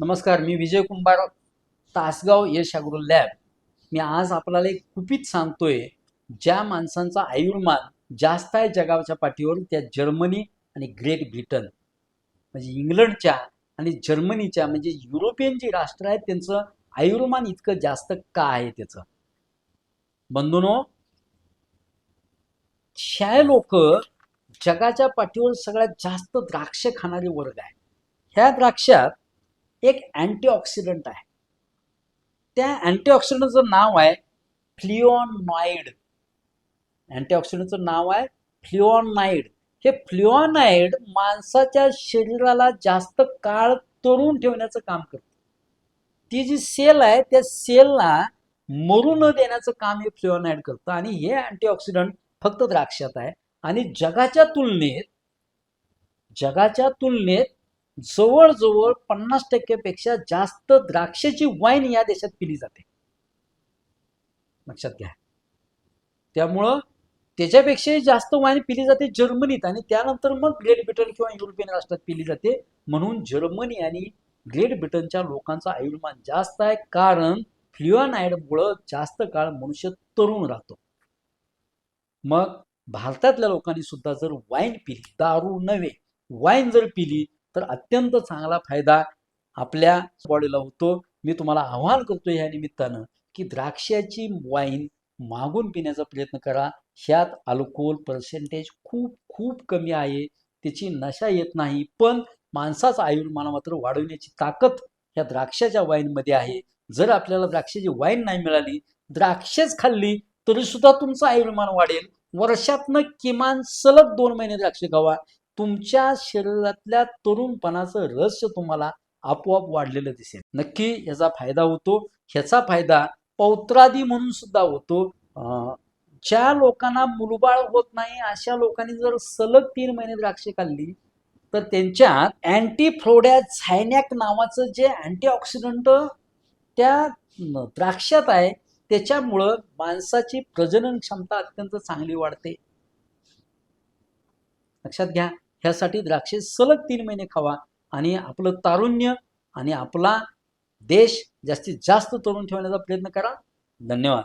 नमस्कार मी Vijay Kumbhar Tasgaon Yash agro lab. मी आज आपल्याला एक कुपित सांगतोय ज्या माणसांचा आयुर्मान जास्त आहे जगाच्या पाठीवर त्या जर्मनी आणि ग्रेट ब्रिटन. म्हणजे इंग्लंडच्या आणि जर्मनीच्या म्हणजे युरोपियन जी राष्ट्र आहेत त्यांचं आयुर्मान इतकं जास्त का आहे त्याचं? बंधूनो ह्या लोक जगाच्या पाठीवर सगळ्यात जास्त द्राक्ष खाणारे वर्ग आहे ह्या द्राक्षात एक अँटीऑक्सिडंट आहे. त्या अँटीऑक्सिडंटचं नाव आहे फ्लिओनॉइड अँटीऑक्सिडंटचं नाव आहे फ्लिओनाइड हे फ्लिओनाइड माणसाच्या शरीराला जास्त काळ तरुण ठेवण्याचं काम करते. ती जी सेल आहे त्या सेलला मरू न देण्याचं काम हे फ्लिओनाइड करतं. आणि हे अँटीऑक्सिडंट फक्त द्राक्षात आहे. आणि जगाच्या तुलनेत जगाच्या तुलनेत जवळजवळ पन्नास टक्क्यापेक्षा जास्त द्राक्षाची वाईन या देशात पिली जाते. लक्षात घ्या. त्यामुळं त्याच्यापेक्षाही जास्त वाईन पिली जाते जर्मनीत आणि त्यानंतर मग ग्रेट ब्रिटन किंवा युरोपियन राष्ट्रात पिली जाते. म्हणून जर्मनी आणि ग्रेट ब्रिटनच्या लोकांचा आयुर्मान जास्त आहे कारण फ्लिओनाईडमुळं जास्त काळ मनुष्य तरुण राहतो. मग भारतातल्या लोकांनी सुद्धा जर वाईन पिली दारू नव्हे वाईन जर पिली तर अत्यंत चांगला फायदा आपल्या बॉडीला होतो. मी तुम्हाला आव्हान करतो या निमित्तानं की द्राक्षाची वाईन मागून पिण्याचा प्रयत्न करा. ह्यात अल्कोहोल पर्सेंटेज खूप खूप कमी आहे. त्याची नशा येत नाही. पण माणसाचं आयुर्मान मात्र वाढवण्याची ताकद ह्या द्राक्षाच्या वाईनमध्ये आहे. जर आपल्याला द्राक्षाची वाईन नाही मिळाली द्राक्षेच खाल्ली तरी सुद्धा तुमचं आयुर्मान वाढेल. वर्षातनं किमान सलग दोन महिने द्राक्ष खावा. तुमच्या शरीरातल्या तरुणपणाचं रहस्य तुम्हाला आपोआप वाढलेलं दिसेल. नक्की याचा फायदा होतो. ह्याचा फायदा पौत्रादी म्हणून सुद्धा होतो. अं, ज्या लोकांना मुलबाळ होत नाही अशा लोकांनी जर सलग तीन महिने द्राक्षे खाल्ली तर त्यांच्यात अँटी फ्लोड्या झायनॅक नावाचं जे अँटीऑक्सिडंट त्या द्राक्षात आहे त्याच्यामुळं माणसाची प्रजनन क्षमता अत्यंत चांगली वाढते. लक्षात घ्या. ह्यासाठी द्राक्षे सलग तीन महिने खावा आणि आपलं तारुण्य आणि आपला देश जास्तीत जास्त तरुण ठेवण्याचा प्रयत्न करा. धन्यवाद.